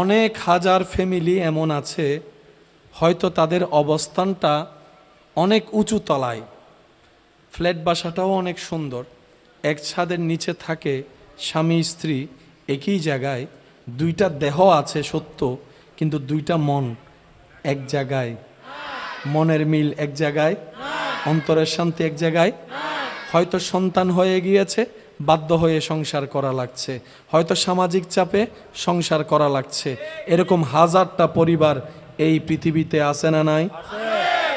অনেক হাজার ফ্যামিলি এমন আছে, হয়তো তাদের অবস্থানটা অনেক উঁচু তলায়। ফ্ল্যাট বাসাটাও অনেক সুন্দর। এক ছাদের নিচে থাকে স্বামী, স্ত্রী, একই জায়গায়। দুইটা দেহ আছে সত্য, কিন্তু দুইটা মন এক জায়গায়। মনের মিল এক জায়গায়। অন্তরের শান্তি এক জায়গায়। হয়তো সন্তান হয়ে গিয়েছে বাধ্য হয়ে সংসার করা লাগছে। হয়তো সামাজিক চাপে সংসার করা লাগছে। এরকম হাজারটা পরিবার এই পৃথিবীতে আছে না নাই?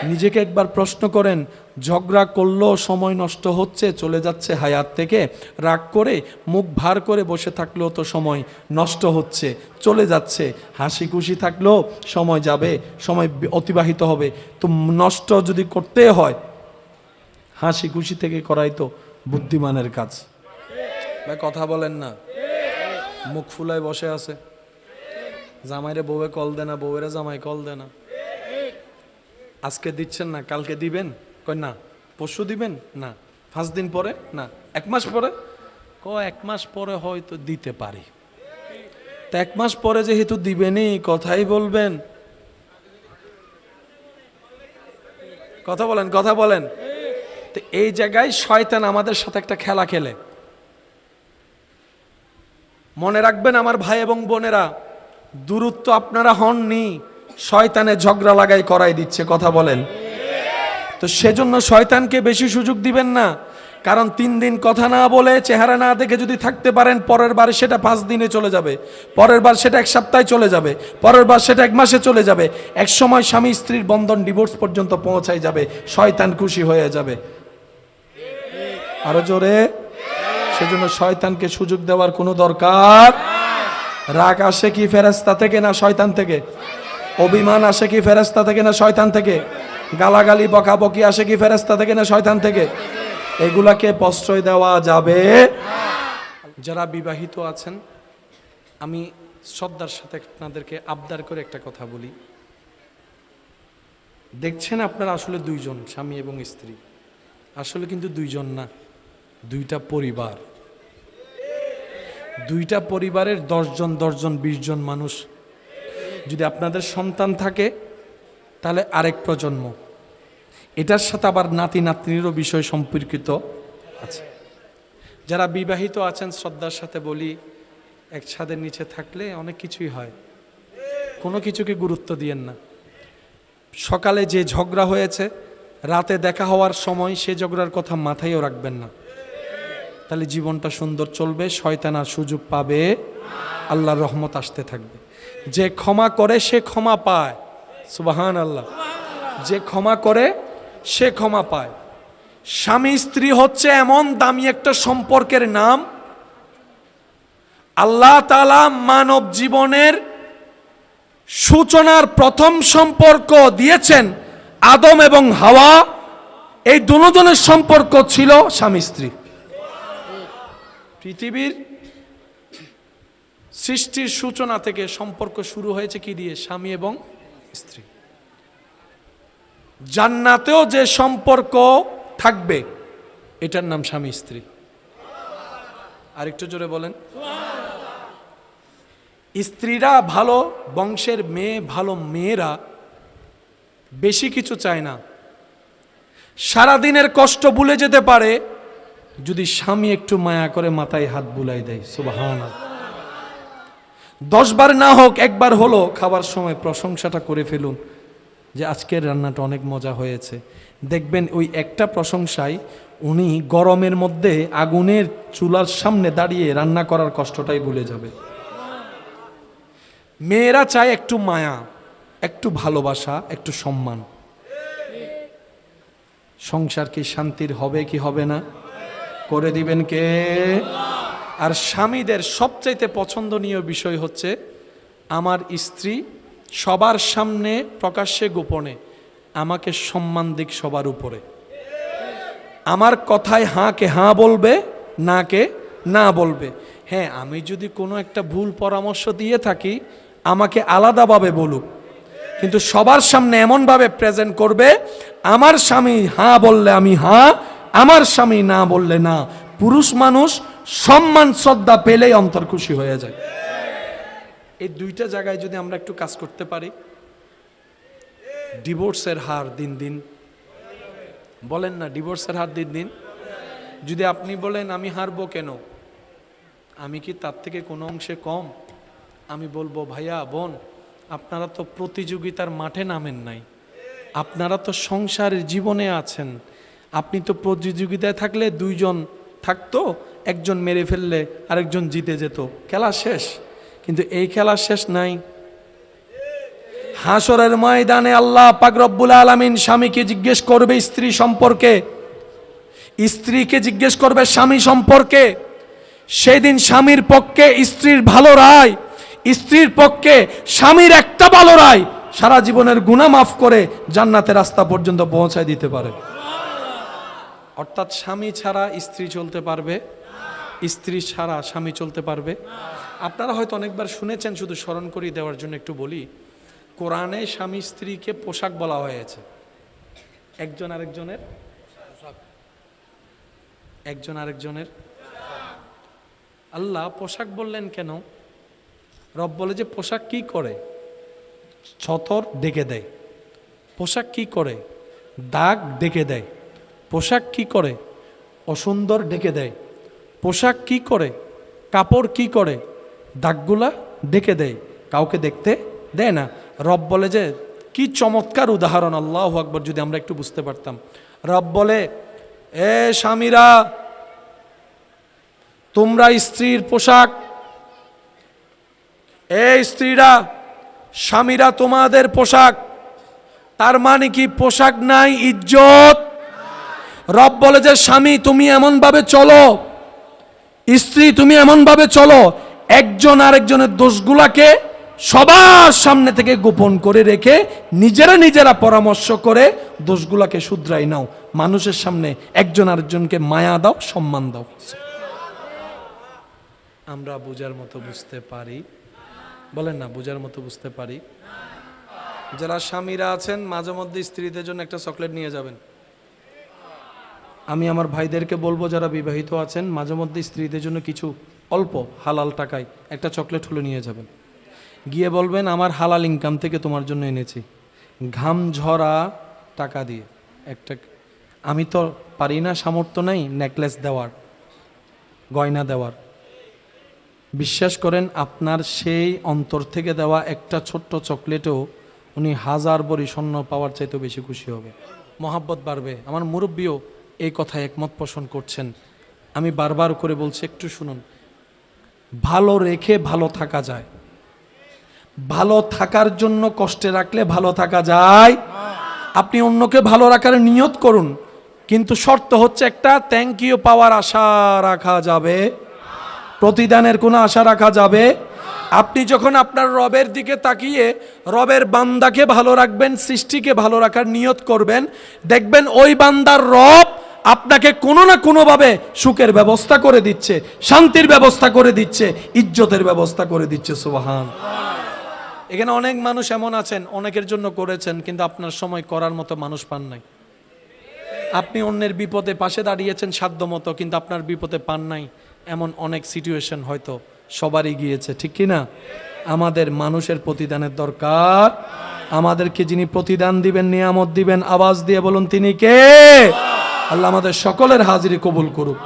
নিজেকে একবার প্রশ্ন করেন, ঝগড়া করলেও সময় নষ্ট হচ্ছে, চলে যাচ্ছে হায়াত থেকে, রাগ করে, মুখ ভার করে বসে থাকলেও তো সময় নষ্ট হচ্ছে, চলে যাচ্ছে, হাসি খুশি থাকলেও সময় যাবে, সময় অতিবাহিত হবে। তো নষ্ট যদি করতে হয়, হাসি খুশি থেকে করাই তো বুদ্ধিমানের কাজ। ভাই, কথা বলেন না। মুখ ফুলায় বসে আছে। জামাইরে বউয়ে কল দে না বউয়েরা জামাই কল দে না আজকে দিচ্ছেন না, কালকে দিবেন? কই না, পরশু দিবেন? না। পাঁচ দিন পরে? না। এক মাস পরে? ক এক মাস পরে হয়তো দিতে পারি। তা এক মাস পরে যেহেতু দিবেনই কথাই বলবেন। কথা বলেন কথা বলেন। তো এই জায়গায় শয়তান আমাদের সাথে একটা খেলা খেলে। মনে রাখবেন আমার ভাই এবং বোনেরা, দূরত্ব আপনারা হননি, শয়তানে ঝগড়া লাগাই করাই দিচ্ছে, কথা বলেন। তো সেজন্য শয়তানকে বেশি সুযোগ দিবেন না, কারণ তিন দিন কথা না বলে, চেহারা না দেখে যদি থাকতে পারেন, পরের বার সেটা পাঁচ দিনে চলে যাবে। পরের বার সেটা এক সপ্তাহে চলে যাবে। পরের বার সেটা এক মাসে চলে যাবে। এক সময় স্বামী স্ত্রীর বন্ধন ডিভোর্স পর্যন্ত পৌঁছাই যাবে, শয়তান খুশি হয়ে যাবে। আরও জোরে। সেজন্য শয়তানকে সুযোগ দেওয়ার কোনো দরকার রাগ আসে কি ফেরাস্তা থেকে না শয়তান থেকে? অভিমান আসে কি ফেরাস্তা থেকে না শয়তান থেকে? গালাগালি, বকাবকি আসে কি ফেরাস্তা থেকে না শয়তান থেকে? এগুলাকে প্রশ্রয় দেওয়া যাবে। যারা বিবাহিত আছেন, আমি শ্রদ্ধার সাথে আপনাদেরকে আবদার করে একটা কথা বলি। দেখছেন আপনারা আসলে দুইজন, স্বামী এবং স্ত্রী। আসলে কিন্তু দুইজন না। দুইটা পরিবার। দুইটা পরিবারের দশজন দশজন বিশ জন মানুষ। যদি আপনাদের সন্তান থাকে, তাহলে আরেক প্রজন্ম। এটার সাথে আবার নাতি, নাতনিরও বিষয় সম্পর্কিত আছে। যারা বিবাহিত আছেন, শ্রদ্ধার সাথে বলি, এক ছাদের নিচে থাকলে অনেক কিছুই হয়। কোনো কিছুকে গুরুত্ব দিয়েন না। সকালে যে ঝগড়া হয়েছে, রাতে দেখা হওয়ার সময় সে ঝগড়ার কথা মাথায়ও রাখবেন না। তাহলে জীবনটা সুন্দর চলবে, শয়তান আর সুযোগ পাবে। আল্লাহর রহমত আসতে থাকবে। যে ক্ষমা করে, সে ক্ষমা পায়। সুবাহান আল্লাহ যে ক্ষমা করে, সে ক্ষমা পায়। স্বামী স্ত্রী হচ্ছে এমন দামি একটা সম্পর্কের নাম। আল্লাহ তালা মানব জীবনের সূচনার প্রথম সম্পর্ক দিয়েছেন আদম এবং হাওয়া। এই দুজনের সম্পর্ক ছিল স্বামী স্ত্রী পৃথিবীর সৃষ্টির সূচনা থেকে সম্পর্ক শুরু হয়েছে কি দিয়ে? স্বামী এবং স্ত্রী। জান্নাতেও যে সম্পর্ক থাকবে, এটার নাম স্বামী, স্ত্রী। আরেকটু জোরে বলেন। স্ত্রীরা ভালো বংশের মেয়ে, ভালো মেয়েরা বেশি কিছু চায় না। সারাদিনের কষ্ট ভুলে যেতে পারে যদি স্বামী একটু মায়া করে মাথায় হাত বুলাই দেয় সুবাহান দশবার না হোক, একবার হলো, খাবার সময় প্রশংসাটা করে ফেলুন যে আজকের রান্নাটা অনেক মজা হয়েছে। দেখবেন ওই একটা প্রশংসায় উনি গরমের মধ্যে আগুনের চুলার সামনে দাঁড়িয়ে রান্না করার কষ্টটাই ভুলে যাবে। মেয়েরা চায় একটু মায়া, একটু ভালোবাসা, একটু সম্মান। সংসার কি শান্তির হবে কি হবে না? করে দিবেন কে? আর স্বামীদের সবচাইতে পছন্দনীয় বিষয় হচ্ছে, আমার স্ত্রী সবার সামনে প্রকাশ্যে গোপনে আমাকে সম্মান দিক সবার উপরে। আমার কথায় হাঁ কে হাঁ বলবে না কে না বলবে। হ্যাঁ আমি যদি কোনো একটা ভুল পরামর্শ দিয়ে থাকি, আমাকে আলাদাভাবে বলুক। কিন্তু সবার সামনে এমনভাবে প্রেজেন্ট করবে, আমার স্বামী হাঁ বললে আমি হাঁ আমার স্বামী না বললে না, পুরুষ মানুষ সম্মান, শ্রদ্ধা পেলেই অন্তর খুশি হয়ে যায়। এই দুইটা জায়গায় যদি আমরা একটু কাজ করতে পারি, ডিভোর্সের হার দিন দিন। বলেন না, ডিভোর্সের হার দিন দিন? যদি আপনি বলেন, আমি হারবো কেন? আমি কি তার থেকে কোনো অংশে কম? আমি বলব, ভাইয়া, বোন, আপনারা তো প্রতিযোগিতার মাঠে নামেন নাই। আপনারা তো সংসারের জীবনে আছেন। আপনি তো প্রতিযোগিতায় থাকলে দুইজন থাকতো, একজন মেরে ফেললে আরেকজন জিতে যেত। খেলা শেষ, কিন্তু এই খেলা শেষ নাই। হাসরের ময়দানে আল্লাহ পাক রব্বুল আলামিন স্বামীকে জিজ্ঞেস করবে স্ত্রী সম্পর্কে। স্ত্রীকে জিজ্ঞেস করবে স্বামী সম্পর্কে। সেদিন স্বামীর পক্ষে স্ত্রীর ভালো রায়, স্ত্রীর পক্ষে স্বামীর একটা ভালো রায় সারা জীবনের গুণা মাফ করে জান্নাতের রাস্তা পর্যন্ত পৌঁছায় দিতে পারে। অর্থাৎ স্বামী ছাড়া স্ত্রী চলতে পারবে, স্ত্রী ছাড়া স্বামী চলতে পারবে। আপনারা হয়তো অনেকবার শুনেছেন, শুধু স্মরণ করিয়ে দেওয়ার জন্য একটু বলি, কোরআনে স্বামী স্ত্রীকে পোশাক বলা হয়েছে। একজন আরেকজনের? একজন আরেকজনের? আল্লাহ পোশাক বললেন কেন? রব বলে যে পোশাক কি করে? ছতর ডেকে দেয়। পোশাক কি করে? দাগ ডেকে দেয়। পোশাক কি করে? অসুন্দর ডেকে দেয়। পোশাক কি করে? কাপড় কি করে? দাগগুলা ডেকে দেয়। কাউকে দেখতে দেয় না। রব বলে যে, কি চমৎকার উদাহরণ, আল্লাহ আকবর, যদি আমরা একটু বুঝতে পারতাম। রব বলে, এ স্বামীরা, তোমরা স্ত্রীর পোশাক, এ স্ত্রীরা, স্বামীরা তোমাদের পোশাক, তার মানে কি পোশাক নাই ইজ্জত? রব বলে যে, স্বামী, তুমি এমনভাবে চলো। স্ত্রী, তুমি এমনভাবে চলো। একজন আরেকজনের দোষগুলাকে সবার সামনে থেকে গোপন করে রেখে নিজেরা নিজেরা পরামর্শ করে দোষগুলাকে শুধরাই নাও। মানুষের সামনে একজন আরেকজনকে মায়া দাও, সম্মান দাও। আমরা বোঝার মতো বুঝতে পারি। বলেন না, বোঝার মতো বুঝতে পারি? যারা স্বামীরা আছেন, মাঝে মধ্যে স্ত্রীদের জন্য একটা চকলেট নিয়ে যাবেন। আমি আমার ভাইদেরকে বলব যারা বিবাহিত আছেন, মাঝে মধ্যে স্ত্রীদের জন্য কিছু অল্প হালাল টাকায় একটা চকলেট হলে নিয়ে যাবেন। গিয়ে বলবেন, আমার হালাল ইনকাম থেকে তোমার জন্য এনেছি। ঘাম, ঝরা টাকা দিয়ে। একটা, আমি তো পারি না, সামর্থ্য নাই নেকলেস দেওয়ার, গয়না দেওয়ার। বিশ্বাস করেন, আপনার সেই অন্তর থেকে দেওয়া একটা ছোট্ট চকলেটও উনি হাজার বড়ি স্বর্ণ পাওয়ার চাইতেও বেশি খুশি হবে। মহাব্বত বাড়বে। আমার মুরব্বীও এই কথায় একমত পোষণ করছেন। আমি বারবার করে বলছি, একটু শুনুন। ভালো রেখে ভালো থাকা যায়। ভালো থাকার জন্য কষ্টে রাখলে ভালো থাকা যায়। আপনি অন্যকে ভালো রাখার নিয়ত করুন, কিন্তু শর্ত হচ্ছে একটা থ্যাংক ইউ পাওয়ার আশা রাখা যাবে। প্রতিদানের কোনো আশা রাখা যাবে। আপনি যখন আপনার রবের দিকে তাকিয়ে রবের বান্দাকে ভালো রাখবেন, সৃষ্টিকে ভালো রাখার নিয়ত করবেন, দেখবেন ওই বান্দার রব আপনাকে কোনো না কোনোভাবে সুখের ব্যবস্থা করে দিচ্ছে, শান্তির ব্যবস্থা করে দিচ্ছে, ইজ্জতের ব্যবস্থা করে দিচ্ছে, সুবাহান। এখানে অনেক মানুষ এমন আছেন, অনেকের জন্য করেছেন, কিন্তু আপনার সময় করার মতো মানুষ পান নাই। আপনি অন্যের বিপদে পাশে দাঁড়িয়েছেন সাধ্য মতো, কিন্তু আপনার বিপদে পান নাই। এমন অনেক সিচুয়েশন হয়তো সবারই গিয়েছে, ঠিক কি না? আমাদের মানুষের প্রতিদানের দরকার। আমাদেরকে যিনি প্রতিদান দিবেন, নিয়ামত দিবেন, আওয়াজ দিয়ে বলুন, তিনি কে? আল্লাহ আমাদের সকলের হাজিরি কবুল করুক।